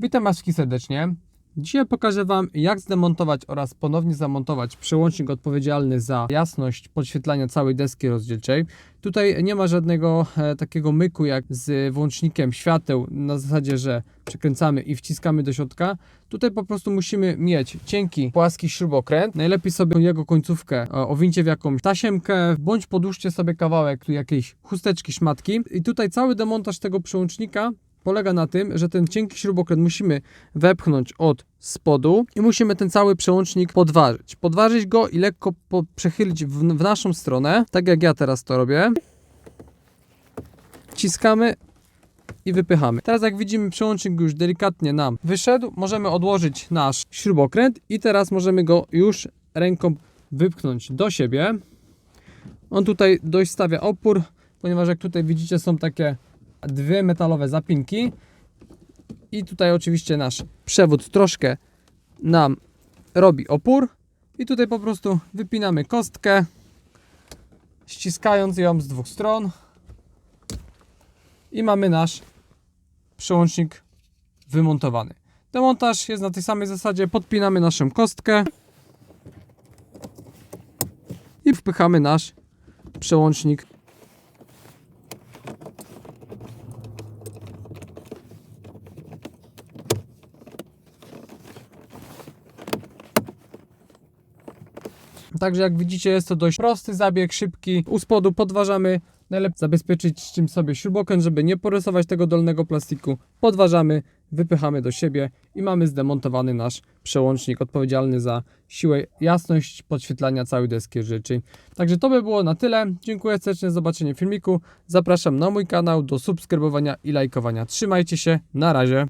Witam Was serdecznie. Dzisiaj pokażę Wam, jak zdemontować oraz ponownie zamontować przełącznik odpowiedzialny za jasność podświetlania całej deski rozdzielczej. Tutaj nie ma żadnego e, takiego myku jak z włącznikiem świateł na zasadzie, że przekręcamy i wciskamy do środka. Tutaj po prostu musimy mieć cienki, płaski śrubokręt. Najlepiej sobie jego końcówkę e, owincie w jakąś tasiemkę, bądź podłóżcie sobie kawałek jakiejś chusteczki, szmatki. I tutaj cały demontaż tego przełącznika polega na tym, że ten cienki śrubokręt musimy wepchnąć od spodu i musimy ten cały przełącznik podważyć. Podważyć go i lekko przechylić w, w naszą stronę, tak jak ja teraz to robię. Wciskamy i wypychamy. Teraz jak widzimy przełącznik już delikatnie nam wyszedł, możemy odłożyć nasz śrubokręt i teraz możemy go już ręką wypchnąć do siebie. On tutaj dość stawia opór, ponieważ jak tutaj widzicie są takie dwie metalowe zapinki. I tutaj oczywiście nasz przewód troszkę nam robi opór. I tutaj po prostu wypinamy kostkę ściskając ją z dwóch stron. I mamy nasz przełącznik wymontowany. Demontaż jest na tej samej zasadzie, podpinamy naszą kostkę i wpychamy nasz przełącznik Także jak widzicie jest to dość prosty zabieg, szybki. U spodu podważamy, najlepiej zabezpieczyć czym sobie śrubokręt, żeby nie porysować tego dolnego plastiku. Podważamy, wypychamy do siebie i mamy zdemontowany nasz przełącznik odpowiedzialny za siłę, jasność podświetlania całej deski rzeczy. Także to by było na tyle. Dziękuję serdecznie za zobaczenie filmiku. Zapraszam na mój kanał do subskrybowania i lajkowania. Trzymajcie się, na razie.